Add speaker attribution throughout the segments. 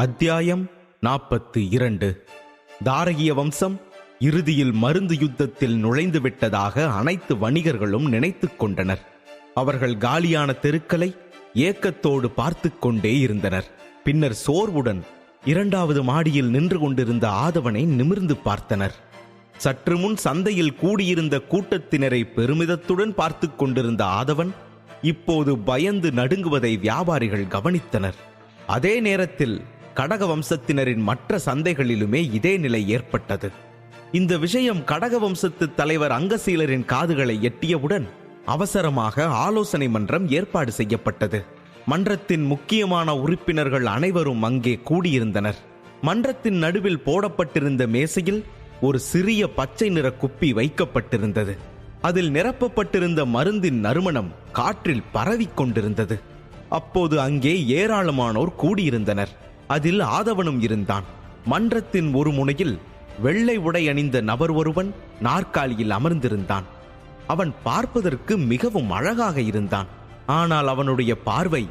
Speaker 1: அத்தியாயம் நாற்பத்து இரண்டு. தாரகிய வம்சம் இறுதியில் மருந்து யுத்தத்தில் நுழைந்து விட்டதாக அனைத்து வணிகர்களும் நினைத்துக் கொண்டனர். அவர்கள் காலியான தெருக்களை ஏக்கத்தோடு பார்த்து கொண்டே இருந்தனர். பின்னர் சோர்வுடன் இரண்டாவது மாடியில் நின்று கொண்டிருந்த ஆதவனை நிமிர்ந்து பார்த்தனர். சற்று முன் சந்தையில் கூடியிருந்த கூட்டத்தினரை பெருமிதத்துடன் பார்த்து கொண்டிருந்த ஆதவன் இப்போது பயந்து நடுங்குவதை வியாபாரிகள் கவனித்தனர். அதே நேரத்தில் கடக வம்சத்தினரின் மற்ற சந்தைகளிலுமே இதே நிலை ஏற்பட்டது. இந்த விஷயம் கடக வம்சத்து தலைவர் அங்கசீலரின் காதுகளை எட்டியவுடன் அவசரமாக ஆலோசனை மன்றம் ஏற்பாடு செய்யப்பட்டது. மன்றத்தின் முக்கியமான உறுப்பினர்கள் அனைவரும் அங்கே கூடியிருந்தனர். மன்றத்தின் நடுவில் போடப்பட்டிருந்த மேசையில் ஒரு சிறிய பச்சை நிற குப்பி வைக்கப்பட்டிருந்தது. அதில் நிரப்பப்பட்டிருந்த மருந்தின் நறுமணம் காற்றில் பரவிக் கொண்டிருந்தது. அப்போது அங்கே ஏராளமானோர் கூடியிருந்தனர். அதில் ஆதவனும் இருந்தான். மன்றத்தின் ஒரு முனையில் வெள்ளை உடை அணிந்த நபர் ஒருவன் நாற்காலியில் அமர்ந்திருந்தான். அவன் பார்ப்பதற்கு மிகவும் அழகாக இருந்தான். ஆனால் அவனுடைய பார்வை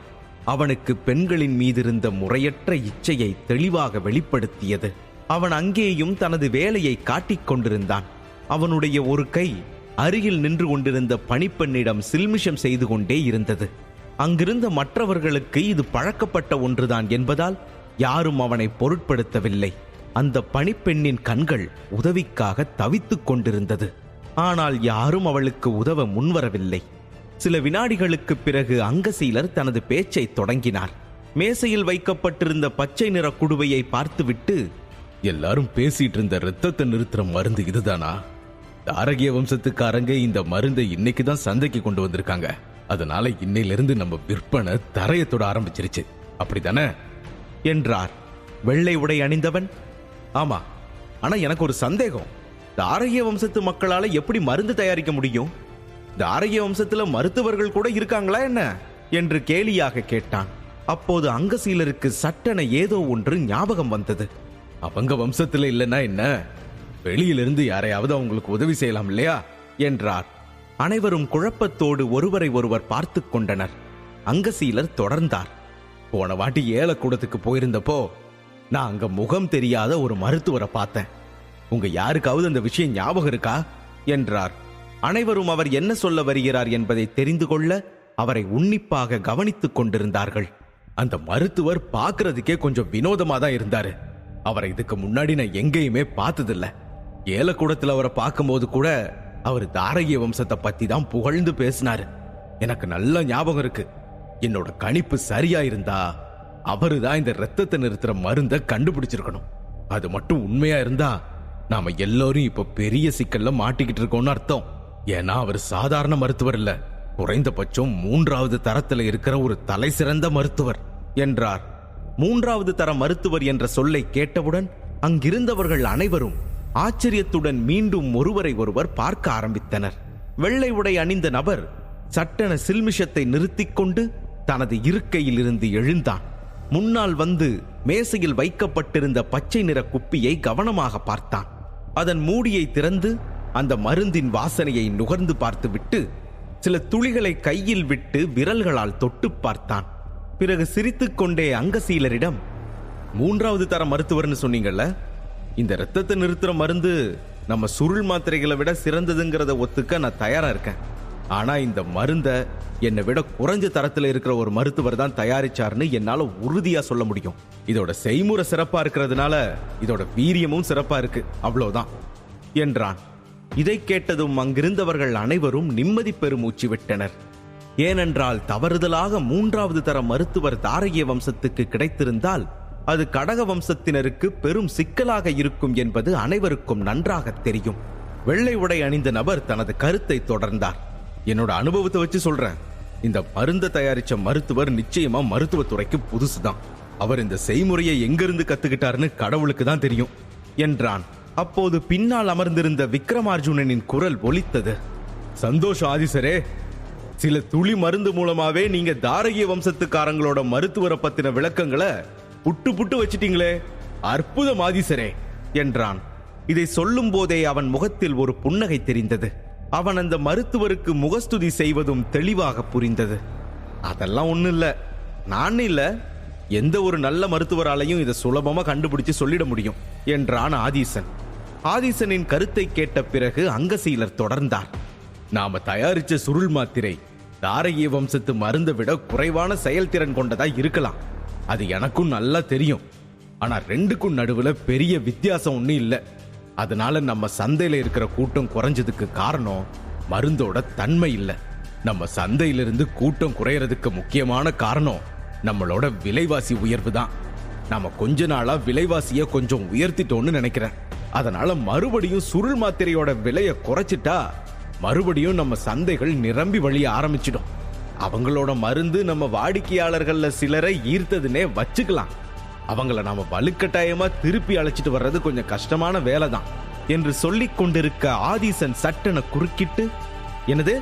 Speaker 1: அவனுக்கு பெண்களின் மீதிருந்த முறையற்ற இச்சையை தெளிவாக வெளிப்படுத்தியது. அவன் அங்கேயும் தனது வேலையை காட்டிக் கொண்டிருந்தான். அவனுடைய ஒரு கை அருகில் நின்று கொண்டிருந்த பணிப்பெண்ணிடம் சில்மிஷம் செய்து கொண்டே இருந்தது. அங்கிருந்த மற்றவர்களுக்கு இது பழக்கப்பட்ட ஒன்றுதான் என்பதால் யாரும் அவனை பொருட்படுத்தவில்லை. அந்த பணிப்பெண்ணின் கண்கள் உதவிக்காக தவித்துக் கொண்டிருந்தது. ஆனால் யாரும் அவளுக்கு உதவ முன்வரவில்லை. சில வினாடிகளுக்குப் பிறகு அங்கசீலர் தனது பேச்சை தொடங்கினார். மேசையில் வைக்கப்பட்டிருந்த பச்சை நிற குடுவையை பார்த்துவிட்டு
Speaker 2: எல்லாரும் பேசிட்டு இருந்த ரத்தத்தை நிறுத்துற மருந்து இதுதானா? தாரகிய வம்சத்துக்காரங்க இந்த மருந்தை இன்னைக்கு தான் சந்தைக்கு கொண்டு வந்திருக்காங்க. அதனால இன்னையிலிருந்து நம்ம விற்பனை தரையத்தோட ஆரம்பிச்சிருச்சு. அப்படிதானே?
Speaker 1: என்றார். வெள்ளை உடை அணிந்தவன்? ஆமா. ஆனா எனக்கு ஒரு சந்தேகம். தாரகிய வம்சத்து மக்களால எப்படி மருந்து தயாரிக்க முடியும்? தாரகிய வம்சத்துல மருத்துவர்கள் கூட இருக்காங்களா என்ன? என்று கேலியாக கேட்டான். அப்போது அங்கசீலருக்கு சட்டென ஏதோ ஒன்று ஞாபகம் வந்தது.
Speaker 2: அவங்க வம்சத்துல இல்லைன்னா என்ன? வெளியிலிருந்து யாரையாவது அவங்களுக்கு உதவி செய்யலாம் இல்லையா?
Speaker 1: என்றார். அனைவரும் குழப்பத்தோடு ஒருவரை ஒருவர் பார்த்துக் கொண்டனர். அங்கசீலர் தொடர்ந்தார்.
Speaker 2: போன வாட்டி ஏலக்கூடத்துக்கு போயிருந்தப்போ
Speaker 1: நான் அங்க முகம் தெரியாத ஒரு மருத்துவரை பார்த்தேன். உங்க யாருக்காவது அந்த விஷயம் ஞாபகம் இருக்கா? என்றார். அனைவரும் அவர் என்ன சொல்ல வருகிறார் என்பதை தெரிந்து கொள்ள அவரை உன்னிப்பாக கவனித்துக் கொண்டிருந்தார்கள்.
Speaker 2: அந்த மருத்துவர் பார்க்கறதுக்கே கொஞ்சம் வினோதமா தான் இருந்தாரு. அவரை இதுக்கு முன்னாடி நான் எங்கேயுமே பார்த்ததில்ல. ஏலக்கூடத்துல அவரை பார்க்கும்போது கூட அவர் தாரகிய வம்சத்தை பத்தி தான் புகழ்ந்து பேசினாரு. எனக்கு நல்ல ஞாபகம் இருக்கு. என்னோட கணிப்பு சரியா இருந்தா அவரு தான் இந்த ரத்தத்தை நிறுத்துற மருந்தை கண்டுபிடிச்சிருக்கணும். அது மட்டும் உண்மையா இருந்தா நாம எல்லாரும் இப்ப பெரிய சிக்கல்ல மாட்டிக்கிட்டு இருக்கோம்னு அர்த்தம். ஏன்னா அவர் சாதாரண மருத்துவர் இல்ல. குறைந்தபட்சம் மூன்றாவது தரத்துல இருக்கிற ஒரு தலை சிறந்த மருத்துவர்
Speaker 1: என்றார். மூன்றாவது தர மருத்துவர் என்ற சொல்லை கேட்டவுடன் அங்கிருந்தவர்கள் அனைவரும் ஆச்சரியத்துடன் மீண்டும் ஒருவரை ஒருவர் பார்க்க ஆரம்பித்தனர். வெள்ளை உடை அணிந்த நபர் சட்டென சில்மிஷத்தை நிறுத்திக் கொண்டு தனது இருக்கையில் இருந்து எழுந்தான். முன்னால் வந்து மேசையில் வைக்கப்பட்டிருந்த பச்சை நிற குப்பியை கவனமாக பார்த்தான். அதன் மூடியை திறந்து அந்த மருந்தின் வாசனையை நுகர்ந்து பார்த்துவிட்டு சில துளிகளை கையில் விட்டு விரல்களால் தொட்டு பார்த்தான். பிறகு சிரித்துக்கொண்டே அங்கசீலரிடம் மூன்றாவது தர மருத்துவர்னு சொன்னீங்கல்ல? இந்த ரத்தத்தை நிறுத்துற மருந்து நம்ம சுருள் மாத்திரைகளை விட சிறந்ததுங்கிறத ஒத்துக்க நான் தயாரா இருக்கேன். ஆனா இந்த மருந்த என்னை விட குறைஞ்ச தரத்துல இருக்கிற ஒரு மருத்துவர் தான் தயாரிச்சார்னு என்னால உறுதியா சொல்ல முடியும். இதோட செய்முறை சிறப்பா இருக்கிறதுனால இதோட வீரியமும் சிறப்பா இருக்கு. அவ்வளவுதான் என்றான். இதை கேட்டதும் அங்கிருந்தவர்கள் அனைவரும் நிம்மதி பெருமூச்சு விட்டனர். ஏனென்றால் தவறுதலாக மூன்றாவது தர மருத்துவர் தாரகிய வம்சத்துக்கு கிடைத்திருந்தால் அது கடக வம்சத்தினருக்கு பெரும் சிக்கலாக இருக்கும் என்பது அனைவருக்கும் நன்றாக தெரியும். வெள்ளை உடை அணிந்த நபர் தனது கருத்தை தொடர்ந்தார். என்னோட அனுபவத்தை வச்சு சொல்றேன். இந்த மருந்தை தயாரிச்ச மருத்துவர் நிச்சயமா மருத்துவத்துறைக்கு புதுசுதான். அவர் இந்த செய்முறையை எங்கிருந்து கத்துக்கிட்டாருன்னு கடவுளுக்கு தான் தெரியும் என்றான். அப்போது பின்னால் அமர்ந்திருந்த விக்ரமார்ஜுனனின் குரல் ஒலித்தது. சந்தோஷ் ஆதிசரே சில துளி மருந்து மூலமாவே நீங்க தாரகிய வம்சத்துக்காரங்களோட மருத்துவரை பத்தின விளக்கங்களை புட்டு புட்டு வச்சிட்டீங்களே அற்புதம் ஆதிசரே என்றான். இதை சொல்லும் போதே அவன் முகத்தில் ஒரு புன்னகை தெரிந்தது. அவன் அந்த மருத்துவருக்கு முகஸ்துதி செய்வதும் தெளிவாக புரிந்தது. அதெல்லாம் ஒன்றும் இல்லை. நான் இல்லை. எந்த ஒரு நல்ல மருத்துவராலையும் இதை சுலபமாக கண்டுபிடிச்சு சொல்லிட முடியும் என்றான் ஆதீசன். ஆதீசனின் கருத்தை கேட்ட பிறகு அங்கசீலர் தொடர்ந்தார்.
Speaker 2: நாம தயாரிச்ச சுருள் மாத்திரை தாரகிய வம்சத்து மருந்தை விட குறைவான செயல்திறன் கொண்டதா இருக்கலாம். அது எனக்கும் நல்லா தெரியும். ஆனா ரெண்டுக்கும் நடுவுல பெரிய வித்தியாசம் ஒன்றும் இல்லை. அதனால நம்ம சந்தையில் இருக்கிற கூட்டம் குறைஞ்சதுக்கு காரணம் மருந்தோட தன்மை இல்லை. நம்ம சந்தையிலிருந்து கூட்டம் குறையறதுக்கு முக்கியமான காரணம் நம்மளோட விலைவாசி உயர்வு தான். நாம கொஞ்ச நாளா விலைவாசிய கொஞ்சம் உயர்த்திட்டோம்னு நினைக்கிறேன். அதனால மறுபடியும் சுருள் மாத்திரையோட விலையை குறைச்சிட்டா மறுபடியும் நம்ம சந்தைகள் நிரம்பி வழிய ஆரம்பிச்சிடும். அவங்களோட மருந்து நம்ம வாடிக்கையாளர்கள்ல சிலரை ஈர்த்ததுன்னே வச்சுக்கலாம். அவங்கள நாம வலுக்கட்டாயமா திருப்பி அழைச்சிட்டு வர்றது கொஞ்சம் கஷ்டமான வேலை தான்
Speaker 1: என்று சொல்லிக் கொண்டிருக்க ஆதிசன் சட்டென குறுக்கிட்டு எனது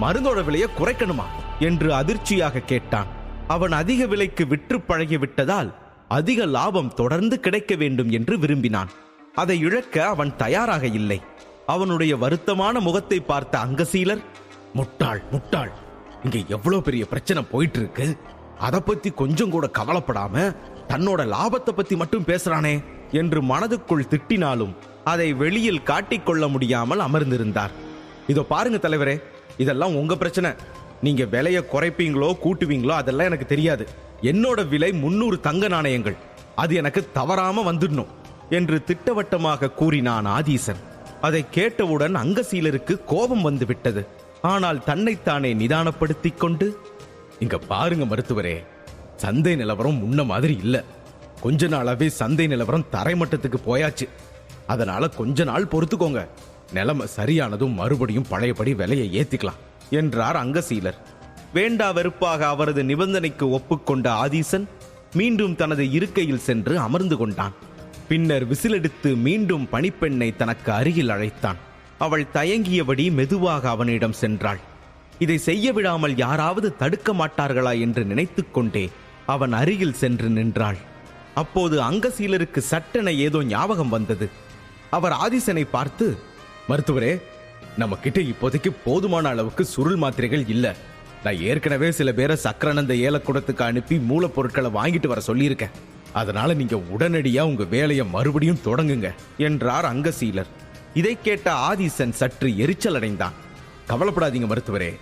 Speaker 1: மருந்தோட விலையை குறைக்கணுமா? என்று அதிர்ச்சியாக கேட்டான். அவன் அதிக விலைக்கு விற்று பழகி விட்டதால் அதிக லாபம் தொடர்ந்து கிடைக்க வேண்டும் என்று விரும்பினான். அதை இழக்க அவன் தயாராக இல்லை. அவனுடைய வருத்தமான முகத்தை பார்த்த அங்கசீலர்
Speaker 2: முட்டாள் முட்டாள் இங்க எவ்வளவு பெரிய பிரச்சனை போயிட்டு இருக்கு. அதை பத்தி கொஞ்சம் கூட கவலைப்படாம தன்னோட லாபத்தை பத்தி மட்டும் பேசுறானே
Speaker 1: என்று மனதுக்குள் திட்டினாலும் அதை வெளியில் காட்டிக்கொள்ள முடியாமல் அமர்ந்திருந்தார். இதோ பாருங்க தலைவரே இதெல்லாம் உங்க பிரச்சனை. நீங்க விலையை குறைப்பீங்களோ கூட்டுவீங்களோ அதெல்லாம் எனக்கு தெரியாது. என்னோட விலை முன்னூறு தங்க நாணயங்கள். அது எனக்கு தவறாம வந்துடணும் என்று திட்டவட்டமாக கூறினான் ஆதீசன். அதை கேட்டவுடன் அங்கசீலருக்கு கோபம் வந்து விட்டது ஆனால் தன்னைத்தானே நிதானப்படுத்திக் கொண்டு
Speaker 2: இங்க பாருங்க மருத்துவரே சந்தை நிலவரம் முன்ன மாதிரி இல்லை. கொஞ்ச நாளாவே சந்தை நிலவரம் தரைமட்டத்துக்கு போயாச்சு. அதனால கொஞ்ச நாள் பொறுத்துக்கோங்க. நிலைமை சரியானதும் மறுபடியும் பழையபடி விலையை ஏத்திக்கலாம்
Speaker 1: என்றார் அங்கசீலர். வேண்டா வெறுப்பாக அவரது நிபந்தனைக்கு ஒப்புக்கொண்ட ஆதீசன் மீண்டும் தனது இருக்கையில் சென்று அமர்ந்து கொண்டான். பின்னர் விசிலெடுத்து மீண்டும் பணிப்பெண்ணை தனக்கு அருகில் அழைத்தான். அவள் தயங்கியபடி மெதுவாக அவனிடம் சென்றாள். இதை செய்ய விடாமல் யாராவது தடுக்க மாட்டார்களா என்று நினைத்துக்கொண்டே கொண்டே அவன் அருகில் சென்று நின்றாள். அப்போது அங்கசீலருக்கு சட்டென ஏதோ ஞாபகம் வந்தது. அவர் ஆதிசனை பார்த்து
Speaker 2: மருத்துவரே நம்ம கிட்ட இப்போதைக்கு போதுமான அளவுக்கு சுருள் மாத்திரைகள் இல்ல. நான் ஏற்கனவே சில பேரை சக்கரானந்த ஏலக்கூடத்துக்கு அனுப்பி மூலப்பொருட்களை வாங்கிட்டு வர சொல்லியிருக்கேன். அதனால நீங்க உடனடியா உங்க வேலையை மறுபடியும் தொடங்குங்க
Speaker 1: என்றார் அங்கசீலர். இதை கேட்ட ஆதிசன் சற்று எரிச்சல் அடைந்தான்
Speaker 2: கவலைப்படாதீங்க மருத்துவரே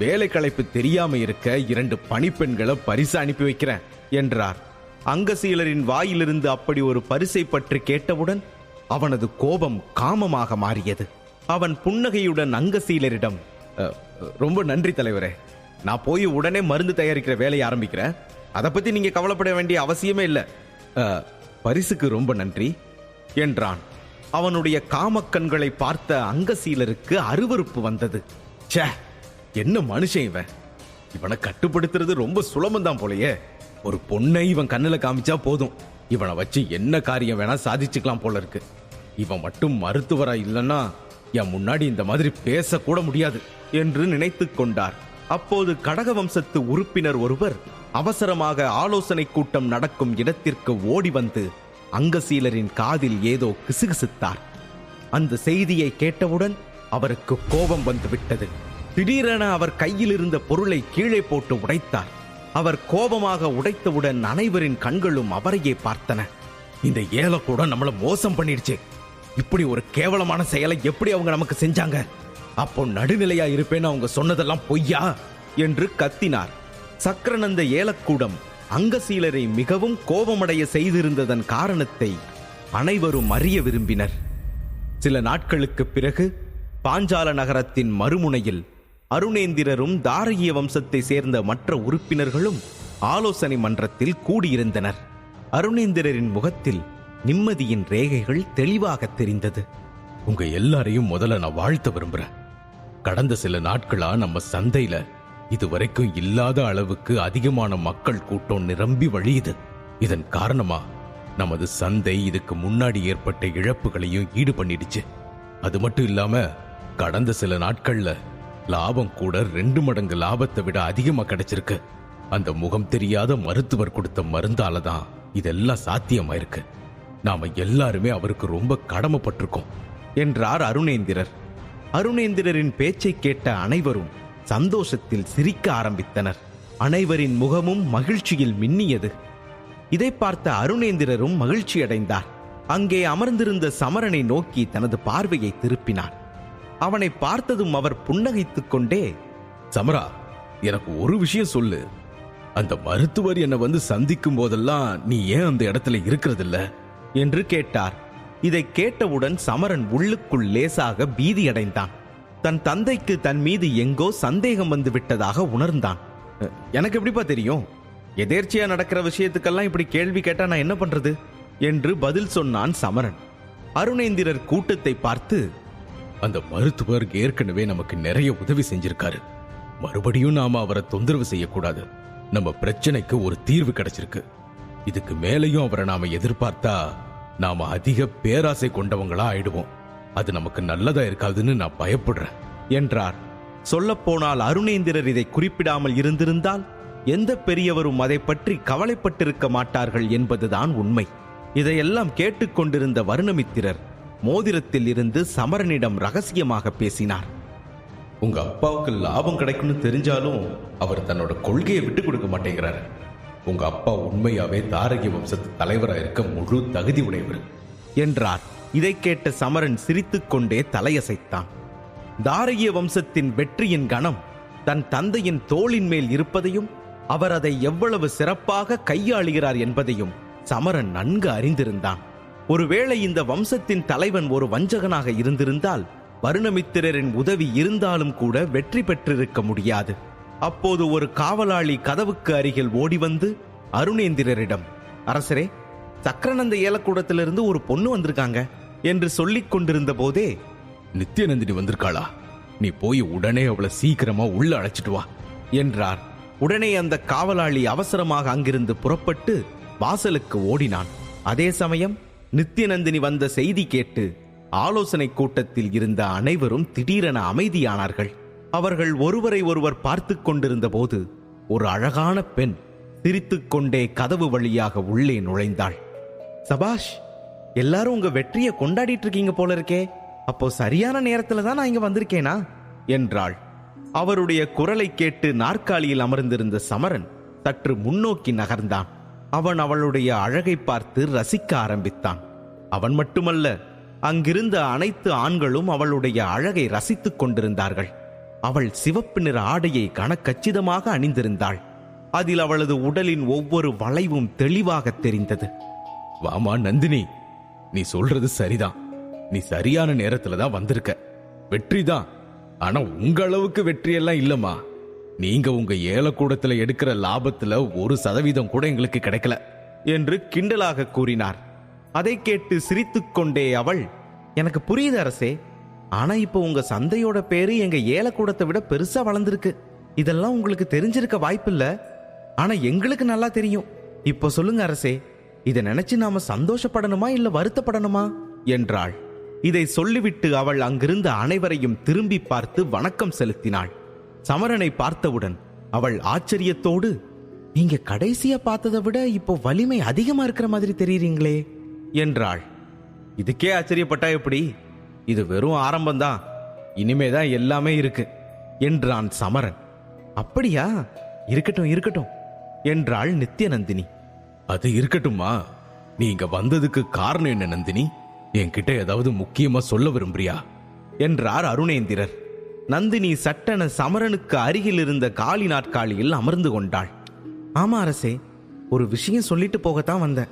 Speaker 2: வேலை களைப்பு தெரியாம இருக்க இரண்டு பணிப்பெண்களை பரிசு அனுப்பி வைக்கிறேன்
Speaker 1: என்றார். அங்கசீலரின் வாயிலிருந்து அப்படி ஒரு பரிசை பற்றி கேட்டவுடன் அவனது கோபம் காமமாக மாறியது. அவன் புன்னகையுடன் அங்கசீலரிடம்
Speaker 2: ரொம்ப நன்றி தலைவரே.
Speaker 1: நான் போய் உடனே மருந்து தயாரிக்கிற வேலையை ஆரம்பிக்கிறேன். அதை பத்தி நீங்க கவலைப்பட வேண்டிய அவசியமே இல்லை.
Speaker 2: பரிசுக்கு ரொம்ப நன்றி
Speaker 1: என்றான். அவனுடைய காமக்கண்களை பார்த்த அங்கசீலருக்கு அருவருப்பு வந்தது.
Speaker 2: ச்சே! என்ன மனுஷன் இவன்? இவனை கட்டுப்படுத்துறது ரொம்ப சுலபம் தான் போலயே. ஒரு பொண்ணை இவன் கண்ணுல காமிச்சா போதும். இவனை வச்சு என்ன காரியம் வேணா சாதிச்சுக்கலாம் போல இருக்கு. இவன் மட்டும் மருத்துவரா இல்லைன்னா என் முன்னாடி இந்த மாதிரி பேசக்கூட முடியாது
Speaker 1: என்று நினைத்து கொண்டார். அப்போது கடக வம்சத்து உறுப்பினர் ஒருவர் அவசரமாக ஆலோசனை கூட்டம் நடக்கும் இடத்திற்கு ஓடி வந்து அங்கசீலரின் காதில் ஏதோ கிசுகிசுத்தார். அந்த செய்தியை கேட்டவுடன் அவருக்கு கோபம் வந்து விட்டது திடீரென அவர் கையில் இருந்த பொருளை கீழே போட்டு உடைத்தார். அவர் கோபமாக உடைத்தவுடன் அனைவரின் கண்களும் அவரையே பார்த்தன.
Speaker 2: இந்த ஏழை கூட நம்மள மோசம் பண்ணிடுச்சு. இப்படி ஒரு கேவலமான செயலை எப்படி அவங்க நமக்கு செஞ்சாங்க? அப்போ நடுநிலையா இருப்பேன்னு அவங்க சொன்னதெல்லாம் பொய்யா?
Speaker 1: என்று கத்தினார். சக்கரநந்த ஏலக்கூடம் அங்கசீலரை மிகவும் கோபமடைய செய்திருந்ததன் காரணத்தை அனைவரும் அறிய விரும்பினர். சில நாட்களுக்குப் பிறகு பாஞ்சால நகரத்தின் மறுமுனையில் அருணேந்திரரும் தாரகிய வம்சத்தை சேர்ந்த மற்ற உறுப்பினர்களும் ஆலோசனை மன்றத்தில் கூடியிருந்தனர். அருணேந்திரரின் முகத்தில் நிம்மதியின் ரேகைகள் தெளிவாக தெரிந்தது.
Speaker 2: உங்க எல்லாரையும் முதல்ல நான் வாழ்த்த விரும்புறேன். கடந்த சில நாட்களா நம்ம சந்தையில இதுவரைக்கும் இல்லாத அளவுக்கு அதிகமான மக்கள் கூட்டம் நிரம்பி வழியுது. இதன் காரணமா நமது சந்தை இதுக்கு முன்னாடி ஏற்பட்ட இழப்புகளையும் ஈடு பண்ணிடுச்சு அது மட்டும் இல்லாம கடந்த சில நாட்கள்ல லாபம் கூட ரெண்டு மடங்கு லாபத்தை விட அதிகமா கிடைச்சிருக்கு. அந்த முகம் தெரியாத மருத்துவர் கொடுத்த மருந்தால தான் இதெல்லாம் சாத்தியமாயிருக்கு. நாம எல்லாருமே அவருக்கு ரொம்ப கடமைப்பட்டிருக்கோம்
Speaker 1: என்றார் அருணேந்திரர். அருணேந்திரரின் பேச்சை கேட்ட அனைவரும் சந்தோஷத்தில் சிரிக்க ஆரம்பித்தனர். அனைவரின் முகமும் மகிழ்ச்சியில் மின்னியது. இதை பார்த்த அருணேந்திரரும் மகிழ்ச்சியடைந்தார். அங்கே அமர்ந்திருந்த சமரனை நோக்கி தனது பார்வையை திருப்பினார். அவனை பார்த்ததும் அவர் புன்னகைத்துக் கொண்டே
Speaker 2: சமரா எனக்கு ஒரு விஷயம் சொல்லு. அந்த மருத்துவர் என்னை வந்து சந்திக்கும் போதெல்லாம் நீ ஏன் அந்த இடத்துல இருக்கிறதில்ல?
Speaker 1: என்று கேட்டார். இதை கேட்டவுடன் சமரன் உள்ளுக்குள் லேசாக பீதியடைந்தான். தன் தந்தைக்கு தன் மீது எங்கோ சந்தேகம் வந்து விட்டதாக உணர்ந்தான். எனக்கு எப்படிப்பா தெரியும்? எதேர்ச்சியா நடக்கிற விஷயத்துக்கெல்லாம் இப்படி கேள்வி கேட்டா நான் என்ன பண்றது? என்று பதில் சொன்னான் சமரன். அருணேந்திரர் கூட்டத்தை பார்த்து
Speaker 2: அந்த மருத்துவர் ஏற்கனவே நமக்கு நிறைய உதவி செஞ்சிருக்காரு. மறுபடியும் நாம அவரை தொந்தரவு செய்யக்கூடாது. நம்ம பிரச்சனைக்கு ஒரு தீர்வு கிடைச்சிருக்கு. இதுக்கு மேலையும் அவரை நாம எதிர்பார்த்தா நாம அதிக பேராசை கொண்டவங்களா ஆயிடுவோம். அது நமக்கு நல்லதா இருக்காதுன்னு நான் பயப்படுறேன்
Speaker 1: என்றார். சொல்லப்போனால் அருணேந்திரர் இதை குறிப்பிடாமல் இருந்திருந்தால் எந்த பெரியவரும் அதை பற்றி கவலைப்பட்டிருக்க மாட்டார்கள் என்பதுதான் உண்மை. இதையெல்லாம் கேட்டுக்கொண்டிருந்த வருணமித்திரர் மோதிரத்தில் இருந்து சமரனிடம் ரகசியமாக பேசினார்.
Speaker 2: உங்க அப்பாவுக்கு லாபம் கிடைக்கும்னு தெரிஞ்சாலும் அவர் தன்னோட கொள்கையை விட்டு கொடுக்க மாட்டேங்கிறாரு. உங்க அப்பா உண்மையாவே தாரகி வம்சத்து தலைவரா இருக்க முழு தகுதி உடையவர்.
Speaker 1: என்றார். இதை கேட்ட சமரன் சிரித்துக்கொண்டே தலையசைத்தான். தாரகிய வம்சத்தின் வெற்றியின் கணம் தன் தந்தையின் தோளின் மேல் இருப்பதையும் அவர் அதை எவ்வளவு சிறப்பாக கையாளுகிறார் என்பதையும் சமரன் நன்கு அறிந்திருந்தான். ஒருவேளை இந்த வம்சத்தின் தலைவன் ஒரு வஞ்சகனாக இருந்திருந்தால் வருணமித்திரரின் உதவி இருந்தாலும் கூட வெற்றி பெற்றிருக்க முடியாது. அப்போது ஒரு காவலாளி கதவுக்கு அருகில் ஓடி வந்து அருணேந்திரரிடம் அரசரே சக்கரநந்த ஏலக்கூடத்திலிருந்து ஒரு பொண்ணு வந்திருக்காங்க என்று சொல்லிக் கொண்டிருந்த போதே
Speaker 2: நித்யநந்தினி வந்திருக்காளா? நீ போய் உடனே அவளை சீக்கிரமா உள்ள அழைச்சிட்டு வா
Speaker 1: என்றார். உடனே அந்த காவலாளி அவசரமாக அங்கிருந்து புறப்பட்டு வாசலுக்கு ஓடினான். அதே சமயம் நித்யநந்தினி வந்த செய்தி கேட்டு ஆலோசனை கூட்டத்தில் இருந்த அனைவரும் திடீரென அமைதியானார்கள். அவர்கள் ஒருவரை ஒருவர் பார்த்துக் கொண்டிருந்த போது ஒரு அழகான பெண் சிரித்துக்கொண்டே கதவு வழியாக உள்ளே நுழைந்தாள். சபாஷ் எல்லாரும் உங்க வெற்றியை கொண்டாடிட்டு இருக்கீங்க போல இருக்கே. அப்போ சரியான நேரத்துல தான் நான் இங்க வந்திருக்கேனா? என்றாள். அவருடைய குரலை கேட்டு நாற்காலியில் அமர்ந்திருந்த சமரன் சற்று முன்னோக்கி நகர்ந்தான். அவன் அவளுடைய அழகை பார்த்து ரசிக்க ஆரம்பித்தான். அவன் மட்டுமல்ல அங்கிருந்த அனைத்து ஆண்களும் அவளுடைய அழகை ரசித்துக் கொண்டிருந்தார்கள். அவள் சிவப்பு நிற ஆடையை கனக்கச்சிதமாக அணிந்திருந்தாள். அதில் அவளது உடலின் ஒவ்வொரு வளைவும் தெளிவாக தெரிந்தது.
Speaker 2: வாமா நந்தினி நீ சொல்றது சரிதான். நீ சரியான நேரத்துல தான் வந்திருக்க. வெற்றி தான். ஆனா உங்க அளவுக்கு வெற்றியெல்லாம் இல்லம்மா. நீங்க உங்க ஏலக்கூடத்துல எடுக்கிற லாபத்துல ஒரு சதவீதம் கூட எங்களுக்கு கிடைக்கல
Speaker 1: என்று கிண்டலாக கூறினார். அதை கேட்டு சிரித்துக்கொண்டே அவள் எனக்கு புரியுது அரசே ஆனா இப்போ உங்க சந்தையோட பேரு எங்க ஏலக்கூடத்தை விட பெருசா வளர்ந்திருக்கு. இதெல்லாம் உங்களுக்கு தெரிஞ்சிருக்க வாய்ப்பில்ல. ஆனா எங்களுக்கு நல்லா தெரியும். இப்போ சொல்லுங்க அரசே இதை நினைச்சு நாம சந்தோஷப்படணுமா இல்ல வருத்தப்படணுமா? என்றாள். இதை சொல்லிவிட்டு அவள் அங்கிருந்த அனைவரையும் திரும்பி பார்த்து வணக்கம் செலுத்தினாள். சமரனை பார்த்தவுடன் அவள் ஆச்சரியத்தோடு நீங்க கடைசியா பார்த்ததை விட இப்போ வலிமை அதிகமா இருக்கிற மாதிரி தெரியுறீங்களே என்றாள். இதுக்கே ஆச்சரியப்பட்டா எப்படி? இது வெறும் ஆரம்பம்தான். இனிமே தான் எல்லாமே இருக்கு என்றான் சமரன். அப்படியா? இருக்கட்டும் இருக்கட்டும் என்றாள் நித்யநந்தினி.
Speaker 2: அது இருக்கட்டும்மா. நீ இங்க வந்ததுக்கு காரணம் என்ன நந்தினி? என்கிட்ட ஏதாவது முக்கியமா சொல்ல விரும்புறியா?
Speaker 1: என்றார் அருணேந்திரர். நந்தினி சட்டென சமரனுக்கு அருகில் இருந்த காளி நாற்காலியில் அமர்ந்து கொண்டாள். ஆமா அரசே ஒரு விஷயம் சொல்லிட்டு போகத்தான் வந்தேன்.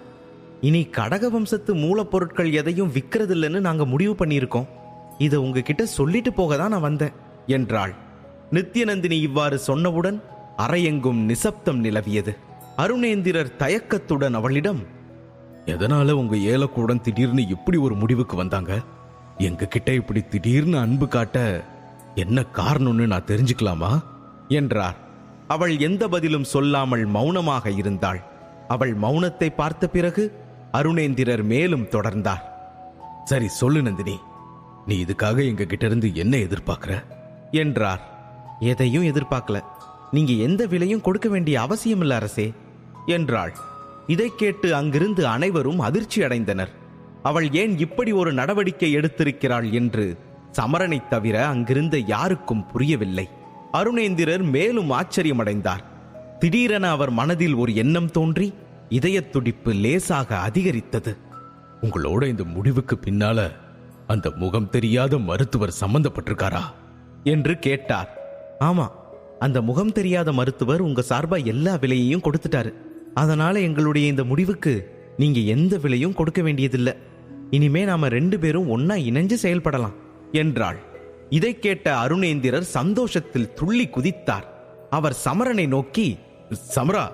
Speaker 1: இனி கடக வம்சத்து மூலப்பொருட்கள் எதையும் விற்கிறதில்லைன்னு நாங்கள் முடிவு பண்ணியிருக்கோம். இதை உங்ககிட்ட சொல்லிட்டு போக தான் நான் வந்தேன் என்றாள். நித்யநந்தினி இவ்வாறு சொன்னவுடன் அறையெங்கும் நிசப்தம் நிலவியது. அருணேந்திரர் தயக்கத்துடன் அவளிடம்
Speaker 2: எதனால உங்க ஏலக்கூடம் திடீர்னு இப்படி ஒரு முடிவுக்கு வந்தாங்க? எங்க கிட்ட இப்படி திடீர்னு அன்பு காட்ட என்ன காரணம்னு நான் தெரிஞ்சுக்கலாமா?
Speaker 1: என்றார். அவள் எந்த பதிலும் சொல்லாமல் மௌனமாக இருந்தாள். அவள் மௌனத்தை பார்த்த பிறகு அருணேந்திரர் மேலும் தொடர்ந்தார்.
Speaker 2: சரி சொல்லு நந்தினி நீ இதுக்காக எங்க கிட்ட இருந்து என்ன எதிர்பார்க்கிற?
Speaker 1: என்றார். எதையும் எதிர்பார்க்கல. நீங்க எந்த விலையும் கொடுக்க வேண்டிய அவசியம் இல்ல அரசே என்றாள். இதை கேட்டு அங்கிருந்து அனைவரும் அதிர்ச்சி அடைந்தனர். அவள் ஏன் இப்படி ஒரு நடவடிக்கை எடுத்திருக்கிறாள் என்று சமரனைத் தவிர அங்கிருந்த யாருக்கும் புரியவில்லை. அருணேந்திரர் மேலும் ஆச்சரியமடைந்தார். திடீரென அவர் மனதில் ஒரு எண்ணம் தோன்றி இதயத் துடிப்பு லேசாக அதிகரித்தது.
Speaker 2: உங்களோட இந்த முடிவுக்கு பின்னால அந்த முகம் தெரியாத மருத்துவர் சம்பந்தப்பட்டிருக்காரா?
Speaker 1: என்று கேட்டார். ஆமா அந்த முகம் தெரியாத மருத்துவர் உங்க சார்பா எல்லா விலையையும் கொடுத்துட்டாரு. அதனால எங்களுடைய இந்த முடிவுக்கு நீங்க எந்த விலையும் கொடுக்க வேண்டியதில்ல. இனிமே நாம ரெண்டு பேரும் ஒன்னா இணைஞ்சு செயல்படலாம். என்றாள். இதை கேட்ட அருணேந்திரர் சந்தோஷத்தில் துள்ளி குதித்தார். அவர் சமரனை நோக்கி
Speaker 2: சமரா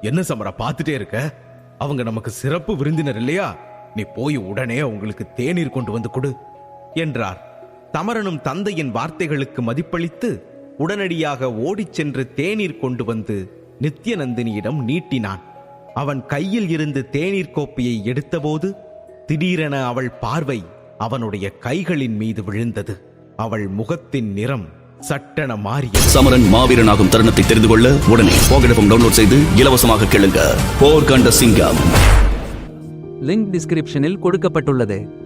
Speaker 2: என்ன சமரா பார்த்துட்டே இருக்க? அவங்க நமக்கு சிறப்பு விருந்தினர் இல்லையா? நீ போய் உடனே அவங்களுக்கு தேநீர் கொண்டு வந்து கொடு
Speaker 1: என்றார். தமரனும் தந்தையின் வார்த்தைகளுக்கு மதிப்பளித்து உடனடியாக ஓடிச் சென்று தேநீர் கொண்டு வந்து நித்யநந்தினியிடம் நீட்டினான். அவன் கையில் இருந்து தேநீர் கோப்பையை எடுத்தபோது திடீரென அவள் பார்வை அவனுடைய கைகளின் மீது விழுந்தது. அவள் முகத்தின் நிறம் சட்டென மாறியது
Speaker 3: சமரன் மாவீரனாகும் தருணத்தை தெரிந்து கொள்ள உடனே போகடப்பம் டவுன்லோட் செய்து இலவசமாக கேளுங்க. போர் கண்ட சிங்கம்.
Speaker 4: லிங்க் டிஸ்கிரிப்ஷனில் கொடுக்கப்பட்டுள்ளது.